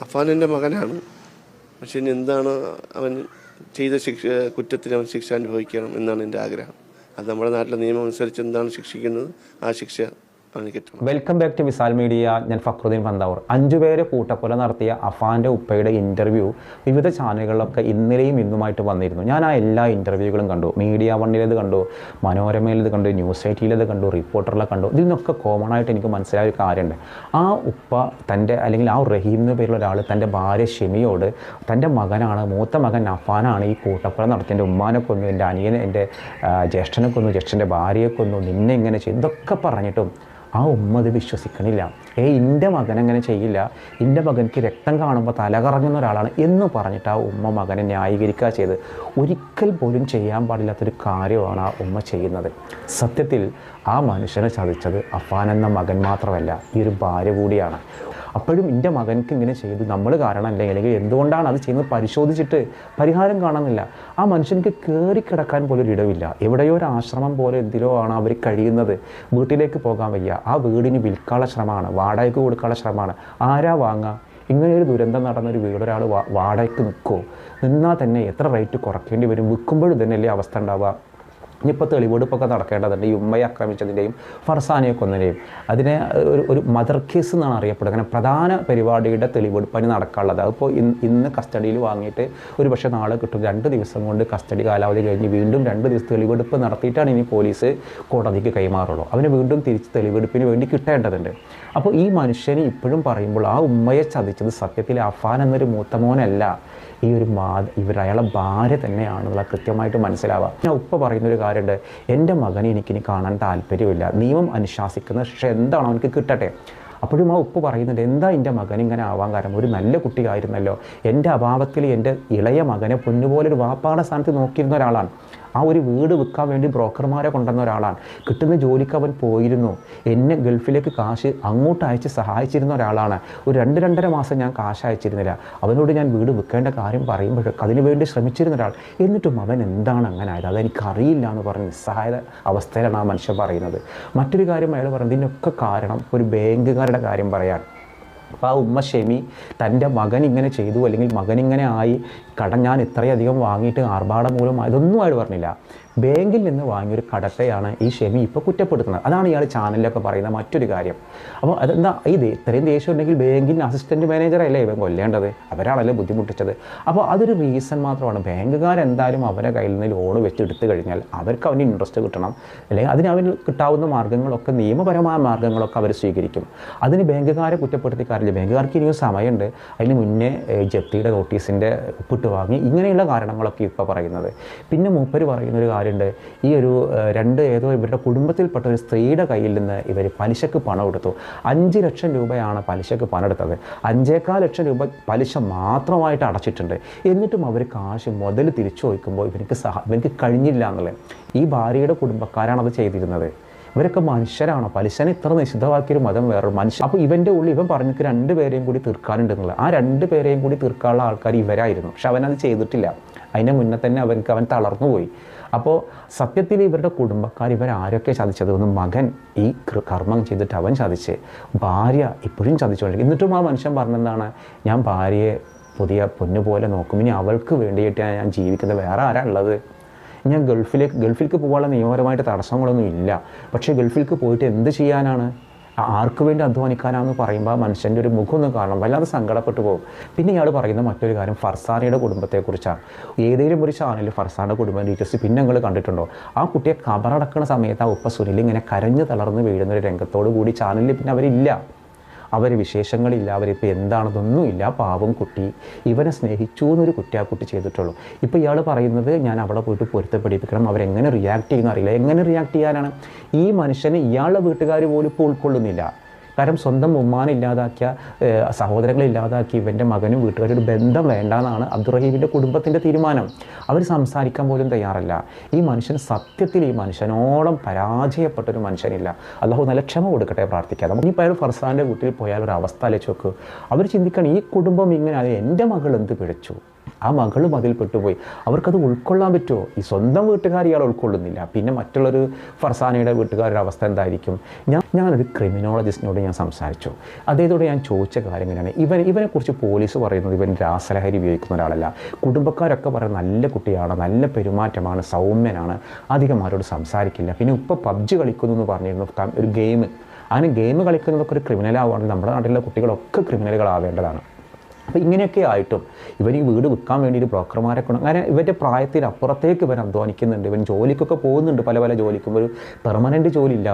അഫാൻ എന്റെ മകനാണ്. പക്ഷെ ഇനി എന്താണ് അവൻ ചെയ്ത ശിക്ഷ കുറ്റത്തിന് അവൻ ശിക്ഷ അനുഭവിക്കണം എന്നാണ് എന്റെ ആഗ്രഹം. അത് നമ്മുടെ നാട്ടിലെ നിയമം അനുസരിച്ച് എന്താണ് ശിക്ഷിക്കുന്നത്? ആ ശിക്ഷ welcome back to Visal media ഞാൻ ഫക്രുദ്ദീൻ പന്താവൂർ. അഞ്ചുപേരെ കൂട്ടക്കൊല നടത്തിയ അഫാന്റെ ഉപ്പയുടെ ഇന്റർവ്യൂ വിവിധ ചാനലുകളിലൊക്കെ ഇന്നലെയും ഇന്നുമായിട്ട് വന്നിരുന്നു. ഞാൻ ആ എല്ലാ ഇന്റർവ്യൂകളും കണ്ടു. മീഡിയ വണ്ണിലേത് കണ്ടു മനോരമയിലേത് കണ്ടു ന്യൂസ് എയ്റ്റിലേത് കണ്ടു റിപ്പോർട്ടറിലെ കണ്ടു. ഇതിൽ നിന്നൊക്കെ കോമൺ ആയിട്ട് എനിക്ക് മനസ്സിലായ ഒരു കാര്യമുണ്ട്. ആ ഉപ്പ തന്റെ അല്ലെങ്കിൽ ആ റഹീം എന്ന പേരുള്ള ഒരാൾ തന്റെ ഭാര്യ ഷെമിയോട് തന്റെ മകനാണ് മൂത്ത മകൻ അഫാനാണ് ഈ കൂട്ടക്കൊല നടത്തിയ എന്റെ ഉമ്മാനെ കൊന്നു എന്റെ അനിയനെ എന്റെ ജ്യേഷ്ഠനെ കൊന്നു ജ്യേഷ്ഠന്റെ ഭാര്യയെ കൊന്നു നിന്നെ ഇങ്ങനെ ചെയ്തു. ഇതൊക്കെ പറഞ്ഞിട്ടും ആ ഉമ്മ അത് വിശ്വസിക്കണില്ല. ഏ എന്റെ മകൻ അങ്ങനെ ചെയ്യില്ല? എന്റെ മകൻക്ക് രക്തം കാണുമ്പോൾ തലകറങ്ങുന്ന ഒരാളാണ് എന്ന് പറഞ്ഞിട്ട് ആ ഉമ്മ മകനെ ന്യായീകരിക്കുക ചെയ്ത്. ഒരിക്കൽ പോലും ചെയ്യാൻ പാടില്ലാത്തൊരു കാര്യമാണ് ആ ഉമ്മ ചെയ്യുന്നത്. സത്യത്തിൽ ആ മനുഷ്യനെ ചതിച്ചത് അഫാൻ എന്ന മകൻ മാത്രമല്ല ഈ ഒരു ഭാര്യ കൂടിയാണ്. അപ്പോഴും എന്റെ മകൻക്ക് ഇങ്ങനെ ചെയ്തു. നമ്മൾ കാരണമല്ല? അല്ലെങ്കിൽ എന്തുകൊണ്ടാണ് അത് ചെയ്യുന്നത്? പരിശോധിച്ചിട്ട് പരിഹാരം കാണുന്നില്ല ആ മനുഷ്യൻക്ക് കയറി കിടക്കാൻ പോലും ഒരു ഇടവില്ല. എവിടെയോ ഒരു ആശ്രമം പോലെ എന്തിലോ ആണ് അവർ കഴിയുന്നത്. വീട്ടിലേക്ക് പോകാൻ വയ്യ. ആ വീടിന് വിൽക്കാനുള്ള ശ്രമമാണ്. വാടകയ്ക്ക് കൊടുക്കാനുള്ള ശ്രമമാണ്. ആരാ വാങ്ങുക ഇങ്ങനെ ഒരു ദുരന്തം നടന്നൊരു വീട് ഒരാൾ വാടകയ്ക്ക് നിൽക്കുമോ നിന്നാൽ തന്നെ എത്ര റേറ്റ് കുറയ്ക്കേണ്ടി വരും? വിൽക്കുമ്പോഴും തന്നെയല്ലേ അവസ്ഥ ഉണ്ടാവുക. ഇനിയിപ്പോൾ തെളിവെടുപ്പൊക്കെ നടക്കേണ്ടതുണ്ട്. ഈ ഉമ്മയെ ആക്രമിച്ചതിന്റെയും ഫർസാനെ കൊന്നതിന്റെയും അതിനെ ഒരു ഒരു മദർ കേസ് എന്നാണ് അറിയപ്പെടുക അങ്ങനെ പ്രധാന പരിപാടിയുടെ തെളിവെടുപ്പാണ് നടക്കാനുള്ളത്. അതിപ്പോൾ ഇന്ന് ഇന്ന് കസ്റ്റഡിയിൽ വാങ്ങിയിട്ട് ഒരു പക്ഷേ നാളെ കിട്ടും. രണ്ട് ദിവസം കൊണ്ട് കസ്റ്റഡി കാലാവധി കഴിഞ്ഞ് വീണ്ടും രണ്ട് ദിവസം തെളിവെടുപ്പ് നടത്തിയിട്ടാണ് ഇനി പോലീസ് കോടതിക്ക് കൈമാറുള്ളൂ. അവന് വീണ്ടും തിരിച്ച് തെളിവെടുപ്പിന് വേണ്ടി കിട്ടേണ്ടതുണ്ട്. അപ്പോൾ ഈ മനുഷ്യന് ഇപ്പോഴും പറയുമ്പോൾ ആ ഉമ്മയെ ചതിച്ചത് സത്യത്തിൽ അഫാൻ എന്നൊരു മൂത്തമോനല്ല ഈ ഒരു മാ ഇവർ അയാളെ ഭാര്യ തന്നെയാണെന്നുള്ള കൃത്യമായിട്ട് മനസ്സിലാവുക ഞാൻ ഉപ്പ പറയുന്നൊരു കാര്യമുണ്ട്. എന്റെ മകനെ എനിക്കിനി കാണാൻ താല്പര്യമില്ല. നിയമം അനുശാസിക്കുന്ന ശിക്ഷ എന്താണോ അവനക്ക് കിട്ടട്ടെ. അപ്പോഴും ആ ഉപ്പ് പറയുന്നുണ്ട് എന്താ എന്റെ മകൻ ഇങ്ങനെ ആവാൻ കാരണം? ഒരു നല്ല കുട്ടിയായിരുന്നല്ലോ. എന്റെ അഭാവത്തിൽ എന്റെ ഇളയ മകനെ പൊന്നുപോലെ ഒരു വാപ്പാടെ സ്ഥാനത്ത് നോക്കിയിരുന്ന ഒരാളാണ്. ആ ഒരു വീട് വിൽക്കാൻ വേണ്ടി ബ്രോക്കർമാരെ കൊണ്ടുവന്ന ഒരാളാണ്. കിട്ടുന്ന ജോലിക്ക് അവൻ പോയിരുന്നു. എന്നെ ഗൾഫിലേക്ക് കാശ് അങ്ങോട്ട് അയച്ച് സഹായിച്ചിരുന്ന ഒരാളാണ്. ഒരു രണ്ട് രണ്ടര മാസം ഞാൻ കാശ് അയച്ചിരുന്നില്ല. അവനോട് ഞാൻ വീട് വിൽക്കേണ്ട കാര്യം പറയുമ്പോഴൊക്കെ അതിനു വേണ്ടി ശ്രമിച്ചിരുന്ന ഒരാൾ. എന്നിട്ടും അവൻ എന്താണ് അങ്ങനെ ആയത്? അതെനിക്കറിയില്ല എന്ന് പറഞ്ഞ് നിസ്സഹായ അവസ്ഥയിലാണ് ആ മനുഷ്യൻ പറയുന്നത്. മറ്റൊരു കാര്യം അയാൾ പറയുന്നത് ഇതിനൊക്കെ കാരണം ഒരു ബാങ്കുകാരുടെ കാര്യം പറയാൻ. അപ്പോൾ ആ ഉമ്മ ഷെമി തന്റെ മകൻ ഇങ്ങനെ ചെയ്തു അല്ലെങ്കിൽ മകൻ ഇങ്ങനെ ആയി കടം ഞാൻ ഇത്രയധികം വാങ്ങിയിട്ട് ആർഭാടം മൂലം ഇതൊന്നും അയാൾ പറഞ്ഞില്ല. ബാങ്കിൽ നിന്ന് വാങ്ങിയൊരു കടത്തെയാണ് ഈ ഷെമി ഇപ്പോൾ കുറ്റപ്പെടുത്തുന്നത്. അതാണ് ഇയാൾ ചാനലിലൊക്കെ പറയുന്ന മറ്റൊരു കാര്യം. അപ്പോൾ അതെന്താ? ഇത് ഇത്രയും ദേഷ്യം ഉണ്ടെങ്കിൽ ബാങ്കിന്റെ അസിസ്റ്റന്റ് മാനേജറല്ലേ ഇവൻ കൊല്ലേണ്ടത്? അവരാണല്ലോ ബുദ്ധിമുട്ടിച്ചത്. അപ്പോൾ അതൊരു റീസൺ മാത്രമാണ്. ബാങ്കുകാരെന്തായാലും അവരെ കയ്യിൽ നിന്ന് ലോൺ വെച്ച് എടുത്തു കഴിഞ്ഞാൽ അവർക്ക് അവന് ഇൻട്രസ്റ്റ് കിട്ടണം. അല്ലെങ്കിൽ അതിന് അവന് കിട്ടാവുന്ന മാർഗങ്ങളൊക്കെ നിയമപരമായ മാർഗങ്ങളൊക്കെ അവർ സ്വീകരിക്കും. അതിന് ബാങ്കുകാരെ കുറ്റപ്പെടുത്തി കാര്യമില്ല. ബാങ്കുകാർക്ക് ഇനിയും സമയമുണ്ട്. അതിന് മുന്നേ ജപ്തിയുടെ നോട്ടീസിന്റെ ഒപ്പിട്ട് വാങ്ങി ഇങ്ങനെയുള്ള കാരണങ്ങളൊക്കെ ഇപ്പോൾ പറയുന്നത്. പിന്നെ മൂപ്പര് പറയുന്നൊരു കാര്യമുണ്ട്. ഈ ഒരു രണ്ട് ഏതോ ഇവരുടെ കുടുംബത്തിൽപ്പെട്ട ഒരു സ്ത്രീയുടെ കയ്യിൽ നിന്ന് ഇവർ പലിശക്ക് പണം എടുത്തു. അഞ്ച് ലക്ഷം രൂപയാണ് പലിശക്ക് പണം എടുത്തത്. അഞ്ചേക്കാൽ ലക്ഷം രൂപ പലിശ മാത്രമായിട്ട് അടച്ചിട്ടുണ്ട്. എന്നിട്ടും അവർ കാശ് മുതൽ തിരിച്ചു ചോദിക്കുമ്പോൾ ഇവർക്ക് സഹ ഇവർക്ക് കഴിഞ്ഞില്ല എന്നുള്ളത്. ഈ ഭാര്യയുടെ കുടുംബക്കാരാണ് അത് ചെയ്തിരുന്നത്. ഇവരൊക്കെ മനുഷ്യരാണോ? പലിശനെ ഇത്ര നിഷിദ്ധമാക്കിയൊരു മതം വേറൊരു മനുഷ്യൻ അപ്പോൾ ഇവന്റെ ഉള്ളിൽ ഇവൻ പറഞ്ഞിട്ട് രണ്ട് പേരെയും കൂടി തീർക്കാനുണ്ട് എന്നുള്ളത് ആ രണ്ട് പേരെയും കൂടി തീർക്കാനുള്ള ആൾക്കാർ ഇവരായിരുന്നു. പക്ഷെ അവനത് ചെയ്തിട്ടില്ല. അതിന്റെ മുന്നേ തന്നെ അവർക്ക് അവൻ തളർന്നുപോയി. അപ്പോൾ സത്യത്തിൽ ഇവരുടെ കുടുംബക്കാർ ഇവരാരൊക്കെ ചതിച്ചത്? ഒന്ന് മകൻ ഈ കർമ്മം ചെയ്തിട്ട് അവൻ ചതിച്ച് ഭാര്യ ഇപ്പോഴും ചതിച്ചുകൊണ്ടിരിക്കും എന്നിട്ടും ആ മനുഷ്യൻ പറഞ്ഞെന്താണ്? ഞാൻ ഭാര്യയെ പുതിയ പൊന്നുപോലെ നോക്കും. ഇനി അവൾക്ക് വേണ്ടിയിട്ടാണ് ഞാൻ ജീവിക്കുന്നത്. വേറെ ആരാ ഉള്ളത്? ഞാൻ ഗൾഫിലേക്ക് ഗൾഫിലേക്ക് പോകാനുള്ള നിയമപരമായിട്ട് തടസ്സങ്ങളൊന്നും ഇല്ല. പക്ഷേ ഗൾഫിലേക്ക് പോയിട്ട് എന്ത് ചെയ്യാനാണ്? ആർക്ക് വേണ്ടി അധ്വാനിക്കാനാണെന്ന് പറയുമ്പോൾ മനുഷ്യന്റെ ഒരു മുഖം ഒന്നും കാണണം. വല്ലാതെ സങ്കടപ്പെട്ടു പോകും. പിന്നെ ഇയാൾ പറയുന്ന മറ്റൊരു കാര്യം ഫർസാനയുടെ കുടുംബത്തെക്കുറിച്ചാണ് ഏതെങ്കിലും ഒരു ചാനലിൽ ഫർസാനയുടെ കുടുംബം ഡീറ്റെയിൽസ് പിന്നെ നിങ്ങൾ കണ്ടിട്ടുണ്ടോ? ആ കുട്ടിയെ കബറടക്കുന്ന സമയത്ത് ആ ഉപ്പ സുനിൽ ഇങ്ങനെ കരഞ്ഞു തളർന്ന് വീഴുന്ന ഒരു രംഗത്തോടു കൂടി ചാനലിൽ പിന്നെ അവരില്ല. അവർ വിശേഷങ്ങളില്ല അവരിപ്പോൾ എന്താണെന്നൊന്നുമില്ല പാവം കുട്ടി. ഇവനെ സ്നേഹിച്ചു എന്നൊരു കുട്ടി ആ കുട്ടി ചെയ്തിട്ടുള്ളൂ. ഇപ്പോൾ ഇയാൾ പറയുന്നത് ഞാൻ അവിടെ പോയിട്ട് പൊരുത്തപ്പെടിപ്പിക്കണം. അവരെങ്ങനെ റിയാക്ട് ചെയ്യുന്ന അറിയില്ല. എങ്ങനെ റിയാക്ട് ചെയ്യാനാണ്? ഈ മനുഷ്യനെ ഇയാളുടെ വീട്ടുകാർ പോലും ഇപ്പോൾ ഉൾക്കൊള്ളുന്നില്ല. കാരണം സ്വന്തം ഉമ്മാനെ ഇല്ലാതാക്കിയ സഹോദരങ്ങളെ ഇല്ലാതാക്കി ഇവന്റെ മകനും വീട്ടുകാരൊരു ബന്ധം വേണ്ടാന്നാണ് അബ്ദുറഹീമിന്റെ കുടുംബത്തിന്റെ തീരുമാനം. അവർ സംസാരിക്കാൻ പോലും തയ്യാറല്ല. ഈ മനുഷ്യൻ സത്യത്തിൽ ഈ മനുഷ്യനോളം പരാജയപ്പെട്ടൊരു മനുഷ്യനില്ല. അല്ലാഹു നല്ല ക്ഷമ കൊടുക്കട്ടെ പ്രാർത്ഥിക്കാം. നമുക്ക് ഇപ്പോൾ അയാൾ ഫർസാന്റെ വീട്ടിൽ പോയാൽ ഒരു അവസ്ഥ അലച്ചു നോക്ക്. അവർ ചിന്തിക്കണം ഈ കുടുംബം ഇങ്ങനെ എന്റെ മകൾ എന്ത് പിഴച്ചു? ആ മകളും അതിൽ പെട്ടുപോയി. അവർക്കത് ഉൾക്കൊള്ളാൻ പറ്റുമോ? ഈ സ്വന്തം വീട്ടുകാർ ഇയാൾ ഉൾക്കൊള്ളുന്നില്ല. പിന്നെ മറ്റുള്ളൊരു ഫർസാനയുടെ വീട്ടുകാരുടെ അവസ്ഥ എന്തായിരിക്കും? ഞാൻ ഞാനൊരു ക്രിമിനോളജിസ്റ്റിനോട് ഞാൻ സംസാരിച്ചു. അദ്ദേഹത്തോട് ഞാൻ ചോദിച്ച കാര്യങ്ങളാണ് ഇവൻ ഇവനെക്കുറിച്ച് പോലീസ് പറയുന്നത് ഇവൻ രാസലഹരി ഉപയോഗിക്കുന്ന ഒരാളല്ല. കുടുംബക്കാരൊക്കെ പറയുന്ന നല്ല കുട്ടിയാണ് നല്ല പെരുമാറ്റമാണ് സൗമ്യനാണ്. അധികം ആരോട് സംസാരിക്കില്ല. പിന്നെ ഇപ്പം പബ്ജി കളിക്കുന്നു എന്ന് പറഞ്ഞിരുന്നു. ഒരു ഗെയിം. അങ്ങനെ ഗെയിം കളിക്കുന്നതൊക്കെ ഒരു ക്രിമിനലാവുകയാണെങ്കിൽ നമ്മുടെ നാട്ടിലെ കുട്ടികളൊക്കെ ക്രിമിനലുകളാവേണ്ടതാണ്. അപ്പോൾ ഇങ്ങനെയൊക്കെ ആയിട്ടും ഇവൻ ഈ വീട് വിൽക്കാൻ വേണ്ടിയിട്ട് ബ്രോക്കർമാരെ കൊണ്ട് അങ്ങനെ ഇവന്റെ പ്രായത്തിന് അപ്പുറത്തേക്ക് ഇവൻ അധ്വാനിക്കുന്നുണ്ട്. ഇവൻ ജോലിക്കൊക്കെ പോകുന്നുണ്ട് പല പല ജോലിക്കും. ഒരു പെർമനന്റ് ജോലി ഇല്ല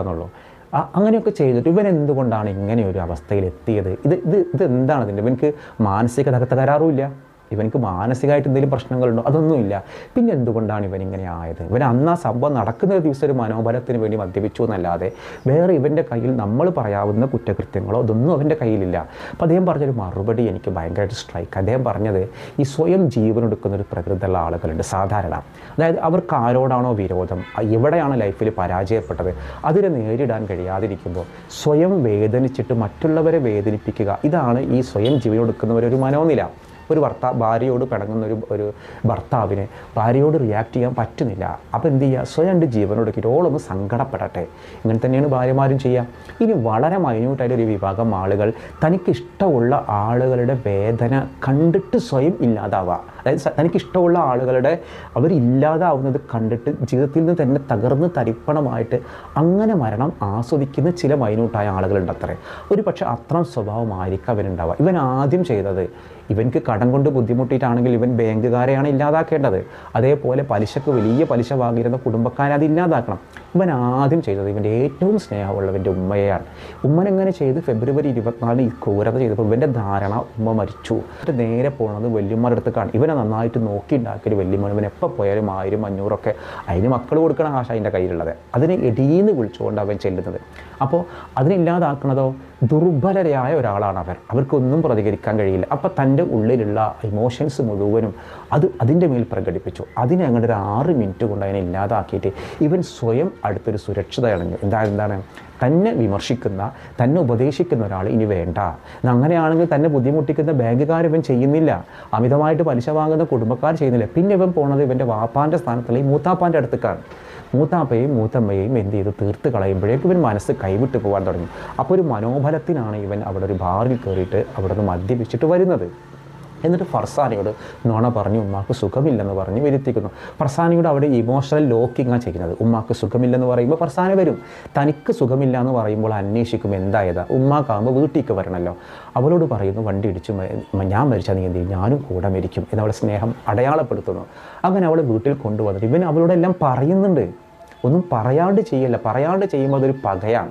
അങ്ങനെയൊക്കെ ചെയ്തിട്ട് ഇവൻ എന്തുകൊണ്ടാണ് ഇങ്ങനെ ഒരു അവസ്ഥയിൽ എത്തിയത് ഇത് ഇത് ഇത് എന്താണ് ഇതിന്റെ ഇവനക്ക് മാനസിക തകർത്ത തകരാറും ഇല്ല. ഇവനക്ക് മാനസികമായിട്ട് എന്തെങ്കിലും പ്രശ്നങ്ങളുണ്ടോ? അതൊന്നുമില്ല. പിന്നെ എന്തുകൊണ്ടാണ് ഇവൻ ഇങ്ങനെ ആയത്? ഇവൻ അന്ന് ആ സംഭവം നടക്കുന്ന ദിവസം ഒരു മനോബലത്തിന് വേണ്ടി മദ്യപിച്ചു എന്നല്ലാതെ വേറെ ഇവന്റെ കയ്യിൽ നമ്മൾ പറയാവുന്ന കുറ്റകൃത്യങ്ങളോ ഇതൊന്നും അവന്റെ കയ്യിലില്ല. അപ്പോൾ അദ്ദേഹം പറഞ്ഞൊരു മറുപടി എനിക്ക് ഭയങ്കരമായിട്ട് സ്ട്രൈക്ക് അദ്ദേഹം പറഞ്ഞത് ഈ സ്വയം ജീവനെടുക്കുന്ന ഒരു പ്രകൃതിയുള്ള ആളുകളുണ്ട് സാധാരണ. അതായത് അവർക്ക് ആരോടാണോ വിരോധം? എവിടെയാണ് ലൈഫിൽ പരാജയപ്പെട്ടത്? അതിനെ നേരിടാൻ കഴിയാതിരിക്കുമ്പോൾ സ്വയം വേദനിച്ചിട്ട് മറ്റുള്ളവരെ വേദനിപ്പിക്കുക ഇതാണ് ഈ സ്വയം ജീവനൊടുക്കുന്നവരൊരു മനോനില. ഒരു ഭർത്താ ഭാര്യയോട് പിണങ്ങുന്ന ഒരു ഒരു ഭർത്താവിന് ഭാര്യയോട് റിയാക്ട് ചെയ്യാൻ പറ്റുന്നില്ല. അപ്പോൾ എന്ത് ചെയ്യുക? സ്വയം എന്റെ ജീവനൊടുക്കിയിട്ട് ഓളൊന്ന് സങ്കടപ്പെടട്ടെ. ഇങ്ങനെ തന്നെയാണ് ഭാര്യമാരും ചെയ്യുക. ഇനി വളരെ മൈന്യൂട്ടായിട്ട് ഒരു വിഭാഗം ആളുകൾ തനിക്ക് ഇഷ്ടമുള്ള ആളുകളുടെ വേദന കണ്ടിട്ട് സ്വയം ഇല്ലാതാവുക. അതായത് തനിക്കിഷ്ടമുള്ള ആളുകളുടെ അവരില്ലാതാവുന്നത് കണ്ടിട്ട് ജീവിതത്തിൽ നിന്ന് തന്നെ തകർന്ന് തരിപ്പണമായിട്ട് അങ്ങനെ മരണം ആസ്വദിക്കുന്ന ചില മൈന്യൂട്ടായ ആളുകളുണ്ട് അത്രേ ഒരു പക്ഷേ അത്തരം സ്വഭാവമായിരിക്കും അവരുണ്ടാവുക. ഇവൻ ആദ്യം ചെയ്തത് ഇവൻക്ക് കടം കൊണ്ട് ബുദ്ധിമുട്ടിയിട്ടാണെങ്കിൽ ഇവൻ ബാങ്കുകാരെയാണ് ഇല്ലാതാക്കേണ്ടത്. അതേപോലെ പലിശക്ക് വലിയ പലിശ വാങ്ങിയിരുന്ന കുടുംബക്കാരെ അത് ഇല്ലാതാക്കണം. ഇവൻ ആദ്യം ചെയ്തത് ഇവന്റെ ഏറ്റവും സ്നേഹമുള്ളവന്റെ ഉമ്മയെയാണ്. ഉമ്മൻ എങ്ങനെ ചെയ്ത്? ഫെബ്രുവരി ഇരുപത്തിനാലിന് ഈ ക്രൂരത ചെയ്തപ്പോൾ ഇവന്റെ ധാരണ ഉമ്മ മരിച്ചു. എന്നിട്ട് നേരെ വല്യമ്മയുടെ അടുത്ത് കാണും. ഇവനെ നന്നായിട്ട് നോക്കി ഉണ്ടാക്കിയൊരു വല്യമ്മ. ഇവൻ എപ്പോൾ പോയാലും ആയിരം അഞ്ഞൂറൊക്കെ അതിന് മക്കൾ കൊടുക്കണ ആശ അതിന്റെ കയ്യിലുള്ളത്. അതിനെ എടീന്ന് വിളിച്ചുകൊണ്ട് അവൻ ചെല്ലുന്നത്. അപ്പോൾ അതിനില്ലാതാക്കുന്നതോ ദുർബലരായ ഒരാളാണ് അവർ. അവർക്കൊന്നും പ്രതികരിക്കാൻ കഴിയില്ല. അപ്പോൾ തന്റെ ഉള്ളിലുള്ള ഇമോഷൻസ് മുഴുവനും അത് അതിന്റെ മേൽ പ്രകടിപ്പിച്ചു. അതിനെ അങ്ങോട്ട് ഒരു ആറ് മിനിറ്റ് കൊണ്ട് അതിനെ ഇല്ലാതാക്കിയിട്ട് ഇവൻ സ്വയം അടുത്തൊരു സുരക്ഷിത ഇളഞ്ഞു. എന്താ എന്താണ്? തന്നെ വിമർശിക്കുന്ന തന്നെ ഉപദേശിക്കുന്ന ഒരാൾ ഇനി വേണ്ട. അങ്ങനെയാണെങ്കിൽ തന്നെ ബുദ്ധിമുട്ടിക്കുന്ന ബാങ്കുകാർ ഇവൻ ചെയ്യുന്നില്ല. അമിതമായിട്ട് പലിശ വാങ്ങുന്ന കുടുംബക്കാർ ചെയ്യുന്നില്ല. പിന്നെ ഇവൻ പോണത് ഇവന്റെ വാപ്പാന്റെ സ്ഥാനത്തുള്ള ഈ മൂത്താപ്പാന്റെ അടുത്തേക്കാണ് മൂത്താപ്പയും മൂത്തമ്മയെയും എന്ത് ചെയ്ത്? തീർത്ത് കളയുമ്പോഴേക്കും ഇവൻ മനസ്സ് കൈവിട്ട് പോകാൻ തുടങ്ങി. അപ്പോൾ ഒരു മനോബലത്തിനാണ് ഇവൻ അവിടെ ഒരു ബാറിൽ കയറിയിട്ട് അവിടെ നിന്ന് മദ്യപിച്ചിട്ട് വരുന്നത്. എന്നിട്ട് ഫർസാനയോട് നോണ പറഞ്ഞു ഉമ്മാക്ക് സുഖമില്ലെന്ന് പറഞ്ഞ് വരുത്തിക്കുന്നു. ഫർസാനയോട് അവിടെ ഇമോഷണൽ ലോക്കിങ്ങാണ് ചെയ്യുന്നത്. ഉമ്മാക്ക് സുഖമില്ലെന്ന് പറയുമ്പോൾ ഫർസാന വരും. തനിക്ക് സുഖമില്ല എന്ന് പറയുമ്പോൾ അന്വേഷിക്കും എന്തായതാ. ഉമ്മാക്കാകുമ്പോൾ വീട്ടിലേക്ക് വരണമല്ലോ അവളോട് പറയുന്നു വണ്ടി ഇടിച്ച് ഞാൻ മരിച്ചാൽ നീ എന്ത് ചെയ്യും? ഞാനും കൂടെ മരിക്കും. എന്നവളെ സ്നേഹം അടയാളപ്പെടുത്തുന്നു. അങ്ങനെ അവളെ വീട്ടിൽ കൊണ്ടുവന്നിട്ട് ഇവൻ അവളോടെല്ലാം പറയുന്നുണ്ട്. ഒന്നും പറയാണ്ട് ചെയ്യല്ല. പറയാണ്ട് ചെയ്യുമ്പോൾ അതൊരു പകയാണ്.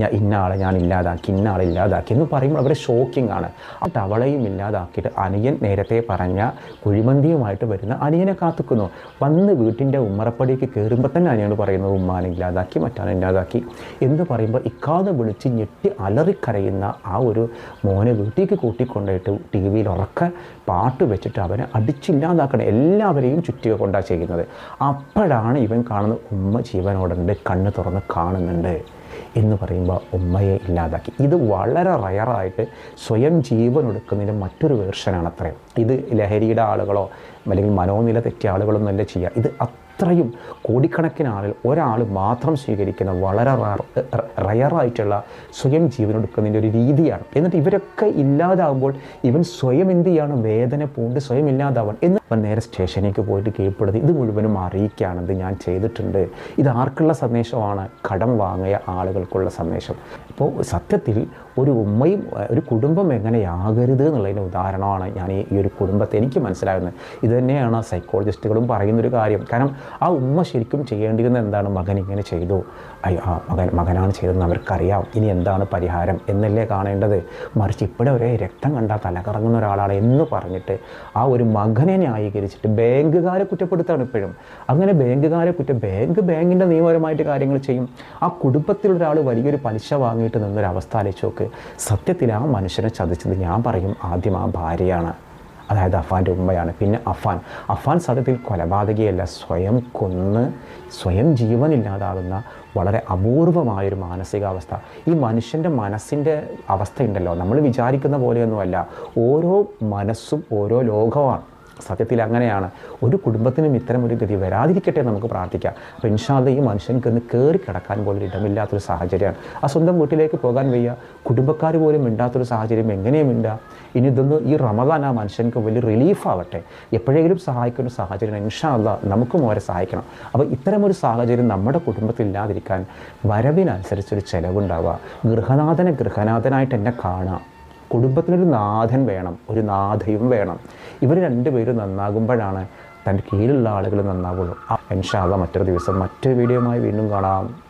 ഞാൻ ഇന്ന ആളെ ഞാൻ ഇല്ലാതാക്കി ഇന്ന ആളെ ഇല്ലാതാക്കി എന്ന് പറയുമ്പോൾ അവരെ ഷോക്കിംഗ് ആണ്. ആ തവളയും ഇല്ലാതാക്കിയിട്ട് അനിയൻ നേരത്തെ പറഞ്ഞ കുഴിമന്തിയുമായിട്ട് വരുന്ന അനിയനെ കാത്തുക്കുന്നു. വന്ന് വീട്ടിന്റെ ഉമ്മറപ്പടിക്ക് കയറുമ്പോൾ തന്നെ അനിയനോട് പറയുന്നത് ഉമ്മാനെ ഇല്ലാതാക്കി മറ്റാനെ ഇല്ലാതാക്കി. എന്ന് പറയുമ്പോൾ ഇക്കാതെ വിളിച്ച് ഞെട്ടി അലറിക്കരയുന്ന ആ ഒരു മോനെ വീട്ടിലേക്ക് കൂട്ടിക്കൊണ്ടായിട്ട് ടി വിയിൽ ഉറക്ക പാട്ട് വെച്ചിട്ട് അവനെ അടിച്ചില്ലാതാക്കണം എല്ലാവരെയും ചുറ്റിക കൊണ്ടാണ് ചെയ്യുന്നത്. അപ്പോഴാണ് ഇവൻ കാണുന്നത് ഉമ്മ ജീവനോടുണ്ട് കണ്ണ് തുറന്ന് കാണുന്നുണ്ട്. എന്ന് പറയുമ്പോൾ ഉമ്മയെ ഇല്ലാതാക്കി. ഇത് വളരെ റയറായിട്ട് സ്വയം ജീവൻ എടുക്കുന്നതിന്റെ മറ്റൊരു വേർഷനാണ് അത്രയും. ഇത് ലഹരിയുടെ ആളുകളോ അല്ലെങ്കിൽ മനോനില തെറ്റിയ ആളുകളൊന്നും അല്ല ചെയ്യുക. ഇത് അത്രയും കോടിക്കണക്കിന് ആളുകൾ ഒരാൾ മാത്രം സ്വീകരിക്കുന്ന വളരെ റയറായിട്ടുള്ള സ്വയം ജീവൻ എടുക്കുന്നതിന്റെ ഒരു രീതിയാണ്. എന്നിട്ട് ഇവരൊക്കെ ഇല്ലാതാവുമ്പോൾ ഇവൻ സ്വയം എന്ത് ചെയ്യാണ്? വേദന പൂണ്ട് സ്വയം ഇല്ലാതാവാൻ. എന്ന് അവൻ നേരെ സ്റ്റേഷനിലേക്ക് പോയിട്ട് കീഴ്പ്പെടുത്തി ഇത് മുഴുവനും അറിയിക്കുകയാണ് ഇത് ഞാൻ ചെയ്തിട്ടുണ്ട്. ഇത് ആർക്കുള്ള സന്ദേശമാണ്? കടം വാങ്ങിയ ആളുകൾക്കുള്ള സന്ദേശം. അപ്പോൾ സത്യത്തിൽ ഒരു ഉമ്മയും ഒരു കുടുംബം എങ്ങനെയാകരുത് എന്നുള്ളതിന്റെ ഉദാഹരണമാണ് ഞാൻ ഈ ഒരു കുടുംബത്തെ എനിക്ക് മനസ്സിലാകുന്നത്. ഇത് തന്നെയാണ് സൈക്കോളജിസ്റ്റുകളും പറയുന്നൊരു കാര്യം. കാരണം ആ ഉമ്മ ശരിക്കും ചെയ്യേണ്ടിയിരുന്നത് എന്താണ്? മകൻ ഇങ്ങനെ ചെയ്തു. അയ്യോ ആ മകൻ മകനാണ് ചെയ്തതെന്ന് അവർക്കറിയാം. ഇനി എന്താണ് പരിഹാരം എന്നല്ലേ കാണേണ്ടത്? മറിച്ച് ഇപ്പോഴേ ഒരേ രക്തം കണ്ടാൽ തലകറങ്ങുന്ന ഒരാളാണ് എന്ന് പറഞ്ഞിട്ട് ആ ഒരു മകനെ ന്യായീകരിച്ചിട്ട് ബാങ്കുകാരെ കുറ്റപ്പെടുത്താണ് ഇപ്പോഴും. അങ്ങനെ ബാങ്കുകാരെ കുറ്റം ബാങ്ക് ബാങ്കിന്റെ നിയമപരമായിട്ട് കാര്യങ്ങൾ ചെയ്യും. ആ കുടുംബത്തിലൊരാൾ വലിയൊരു പലിശ വാങ്ങിയിട്ട് നിന്നൊരവസ്ഥ ആലോചിച്ച് നോക്ക്. സത്യത്തിൽ ആ മനുഷ്യനെ ചതിച്ചത് ഞാൻ പറയും ആദ്യം ആ ഭാര്യയാണ്. അതായത് അഫാന്റെ ഉമ്മയാണ്. പിന്നെ അഫാൻ. അഫാൻ സത്യത്തിൽ കൊലപാതകയല്ല. സ്വയം കൊന്ന് സ്വയം ജീവനില്ലാതാകുന്ന വളരെ അപൂർവമായൊരു മാനസികാവസ്ഥ. ഈ മനുഷ്യന്റെ മനസ്സിന്റെ അവസ്ഥയുണ്ടല്ലോ നമ്മൾ വിചാരിക്കുന്ന പോലെയൊന്നുമല്ല. ഓരോ മനസ്സും ഓരോ ലോകമാണ്. സത്യത്തിൽ അങ്ങനെയാണ്. ഒരു കുടുംബത്തിനും ഇത്തരം ഒരു ഗതി വരാതിരിക്കട്ടെ നമുക്ക് പ്രാർത്ഥിക്കാം. അപ്പോൾ ഇൻഷാദ് ഈ മനുഷ്യൻക്ക് ഒന്ന് കയറി കിടക്കാൻ പോലും ഇടമില്ലാത്തൊരു സാഹചര്യമാണ്. ആ സ്വന്തം വീട്ടിലേക്ക് പോകാൻ വയ്യ. കുടുംബക്കാർ പോലും മിണ്ടാത്തൊരു സാഹചര്യം എങ്ങനെയും ഇല്ല ഇനി ഇതൊന്ന് ഈ റമദാൻ ആ മനുഷ്യൻക്ക് വലിയ റിലീഫാവട്ടെ എപ്പോഴെങ്കിലും സഹായിക്കുന്ന സാഹചര്യം ഇൻഷാല്ല നമുക്കും അവരെ സഹായിക്കണം. അപ്പോൾ ഇത്തരമൊരു സാഹചര്യം നമ്മുടെ കുടുംബത്തിൽ ഇല്ലാതിരിക്കാൻ വരവിനനുസരിച്ചൊരു ചിലവുണ്ടാവുക. ഗൃഹനാഥനെ ഗൃഹനാഥനായിട്ട് എന്നെ കാണാം കുടുംബത്തിനൊരു നാഥൻ വേണം ഒരു നാഥയും വേണം. ഇവർ രണ്ടുപേരും നന്നാകുമ്പോഴാണ് തന്റെ കീഴിലുള്ള ആളുകൾ നന്നാവുള്ളൂ. ഇൻഷാല്ല മറ്റൊരു ദിവസം മറ്റൊരു വീഡിയോയുമായി വീണ്ടും കാണാം.